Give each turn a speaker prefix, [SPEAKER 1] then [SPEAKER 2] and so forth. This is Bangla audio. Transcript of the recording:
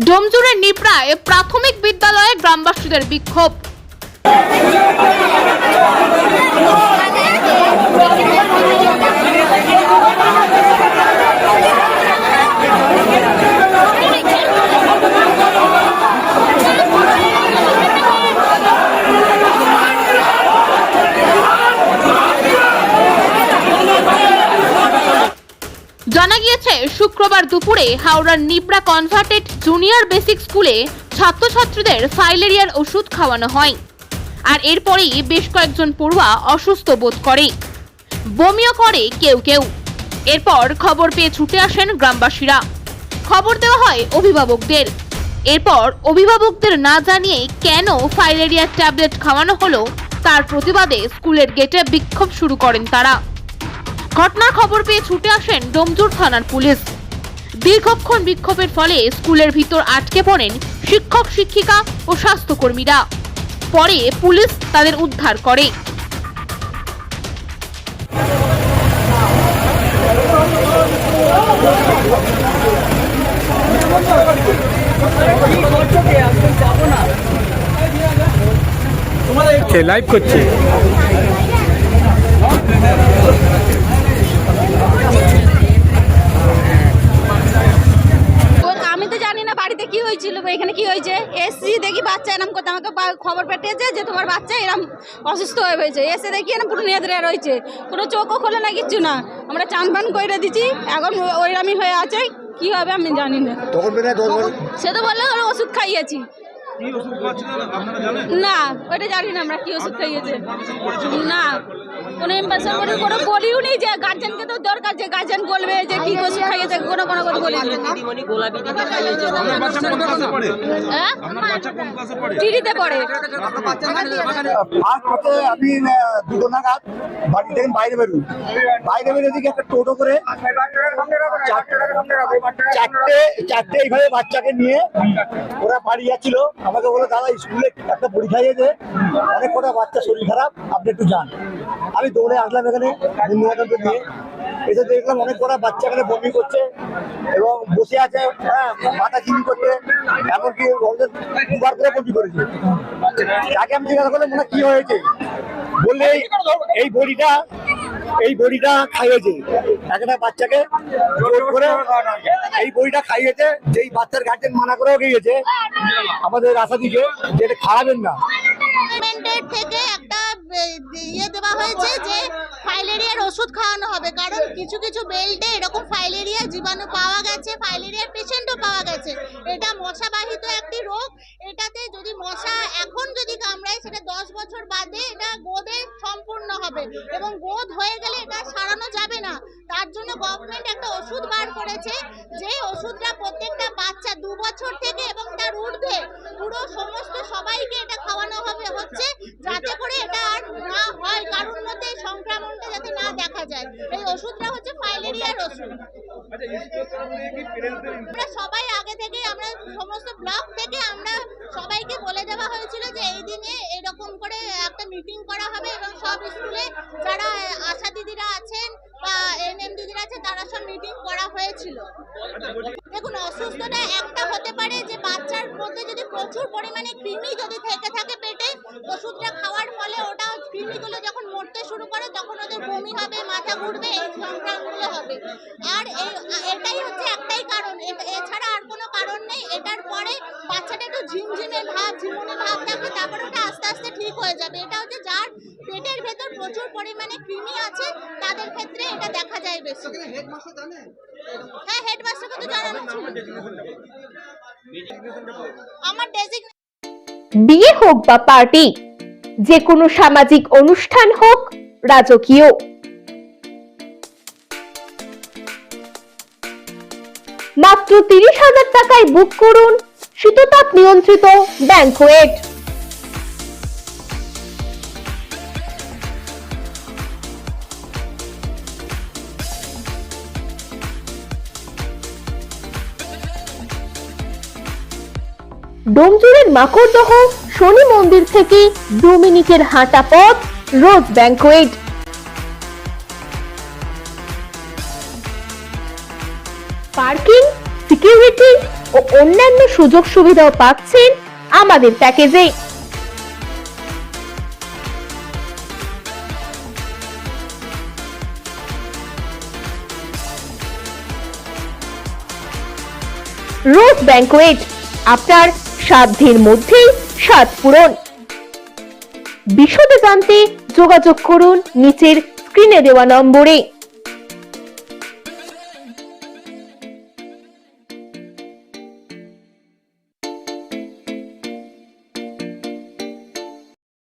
[SPEAKER 1] ডোমজুরের নিপ্রায় প্রাথমিক বিদ্যালয়ে গ্রামবাসীদের বিক্ষোভ জানা গিয়েছে। শুক্রবার দুপুরে হাওড়ার নিবরা কনভার্টেড জুনিয়র বেসিক স্কুলে ছাত্রছাত্রীদের ফাইলেরিয়ার ওষুধ খাওয়ানো হয়। আর এরপরেই বেশ কয়েকজন পড়ুয়া অসুস্থ বোধ করে। বমিও করে কেউ কেউ। এরপর খবর পেয়ে ছুটে আসেন গ্রামবাসীরা। খবর দেওয়া হয় অভিভাবকদের। এরপর অভিভাবকদের না জানিয়ে কেন ফাইলেরিয়ার ট্যাবলেট খাওয়ানো হলো, তার প্রতিবাদে স্কুলের গেটে বিক্ষোভ শুরু করেন তারা। ঘটনার খবর পেয়ে ছুটে আসেন ডোমজুর থানার পুলিশ। দীর্ঘক্ষণ বিক্ষোভের ফলে স্কুলের ভিতর আটকে পড়েন শিক্ষক, শিক্ষিকা ও স্বাস্থ্যকর্মীরা। পরে পুলিশ তাদের উদ্ধার করে।
[SPEAKER 2] লাইভ করছে
[SPEAKER 3] তো আমি তো জানি না বাড়িতে কি হয়েছিল বা এখানে কি হয়েছে এসছি দেখি বাচ্চা বা- খবর পেটেছে যে তোমার বাচ্চা এরম অসুস্থ হয়ে হয়েছে এসে দেখি এরম পুরো নেদ্রে রয়েছে। কোনো চোখও খোলে না কিচ্ছু না। আমরা চান পান করে দিচ্ছি এখন ওইরামই হয়ে আছে। কি হবে আমি জানি না। সে তো বলল ওষুধ খাইয়েছি। না ওইটা জানি না আমরা কি ওষুধ খাইয়েছে। না কোনো করে কোনো বলিও নি যে গার্জেনকে তো দরকার যে গার্জেন বলবে যে কি ওষুধ খাইয়েছে কোনো কোনো কথা বলি হ্যাঁ? টিভিতে পড়ে।
[SPEAKER 4] আমি দুটো নাগাদ বাড়ি থেকে বাইরে বেরোই। বাইরে বেরোয় দিকে একটা টোটো করে চারটে চারটে এইভাবে বাচ্চাকে নিয়ে ওরা বাড়ি যাচ্ছিল। আমাকে বলে, দাদা স্কুলে একটা পরীক্ষা যেতে অনেক কটা বাচ্চা শরীর খারাপ, আপনি একটু যান। আমি দৌড়ে আসলাম এখানে বন্ধু নিয়ে। এসে দেখলাম অনেক কটা বাচ্চা এখানে বমি করছে এবং বসে আছে হ্যাঁ মাথা চিনি করছে, এমনকি দুবার করে বমি করেছে। তাকে আমি জিজ্ঞাসা করলাম, মনে কি হয়েছে? বললে এই বড়িটা এই বড়িটা খাইয়েছে। একটা বাচ্চাকে এই বড়িটা খাইয়েছে, যেই বাচ্চার গার্জেন মানা করেও গিয়েছে। আমাদের আশা দিকে যে এটা খাওয়াবেন না।
[SPEAKER 5] থেকে একটা ইয়ে দেওয়া হয়েছে যে ফাইলেরিয়ার ওষুধ খাওয়ানো হবে। কারণ কিছু কিছু বেল্টে এরকম ফাইলেরিয়া জীবাণু পাওয়া গেছে পাওয়া গেছে। এটা মশাবাহিত একটি রোগ। এটাতে যদি মশা এখন যদি কামড়ায়, সেটা দশ বছর বাদে এটা গোদে সম্পূর্ণ হবে এবং গোদ হয়ে গেলে এটা সারানো যাবে না। তার জন্য গভর্নমেন্ট একটা ওষুধ বার করেছে। যে ওষুধটা প্রত্যেকটা বাচ্চা দু বছর থেকে এবং তার ঊর্ধ্বে পুরো সমস্ত সবাইকে এটা খাওয়ানো হবে হচ্ছে যাতে করে এটা আর না হয় কারোর মধ্যে সংক্রমণটা যাতে না দেখা যায়। এই ওষুধটা হচ্ছে ফাইলেরিয়ার ওষুধ। আমরা সবাই আগে থেকে আমরা সমস্ত ব্লক থেকে আমরা সবাইকে বলে দেওয়া হয়েছিল যে এই দিনে এরকম একটা মিটিং করা হবে এবং সব স্কুলে যারা আশা দিদিরা আছেন বা এনএম দিদিরা আছেন, তারা সব মিটিং করা হয়েছিল। দেখুন, অসুস্থতা একটা হতে পারে যে বাচ্চার মধ্যে যদি প্রচুর পরিমাণে কৃমি যদি থেকে থাকে পেটে, ওষুধটা খাওয়ার ফলে ওটা কৃমিগুলো যখন মরতে শুরু করে, তখন ওদের বমি হবে, মাথা ঘুরবে, এই সংক্রমণগুলো হবে। আর এটাই হচ্ছে একটাই কারণ। এছাড়া আর কোনো কারণ নেই। এটার পরে ঝিমঝিমে ভাব ঝিমুনি ভাব থাকবে তারপরে ওটা আস্তে আস্তে ঠিক হয়ে যাবে। এটা হচ্ছে যার পেটের ভেতর প্রচুর পরিমাণে কৃমি আছে তাদের ক্ষেত্রে এটা দেখা যায় বেশি। হ্যাঁ হেডমাস্টারকে তো জানানো ছিল। আমার ডেজিগ
[SPEAKER 6] বিয়ে হোক বা পার্টি যে কোনো সামাজিক অনুষ্ঠান হোক রাজকীয়। মাত্র তিরিশ হাজার টাকায় বুক করুন শীততাপ নিয়ন্ত্রিত ব্যাংকোয়েট ডোমজুরের মাকড়দহ শনি মন্দির থেকে দু মিনিটের হাঁটা পথ রোজ ব্যাংকোয়েট পার্কিং সিকিউরিটি ও অন্যান্য সুযোগ সুবিধাও পাচ্ছেন আমাদের প্যাকেজে। রোজ ব্যাংকোয়েট, আপনার সাধ্যের মধ্যেই স্বাদ পূরণ। বিশদে জানতে যোগাযোগ করুন নিচের স্ক্রিনে দেওয়া নম্বরে।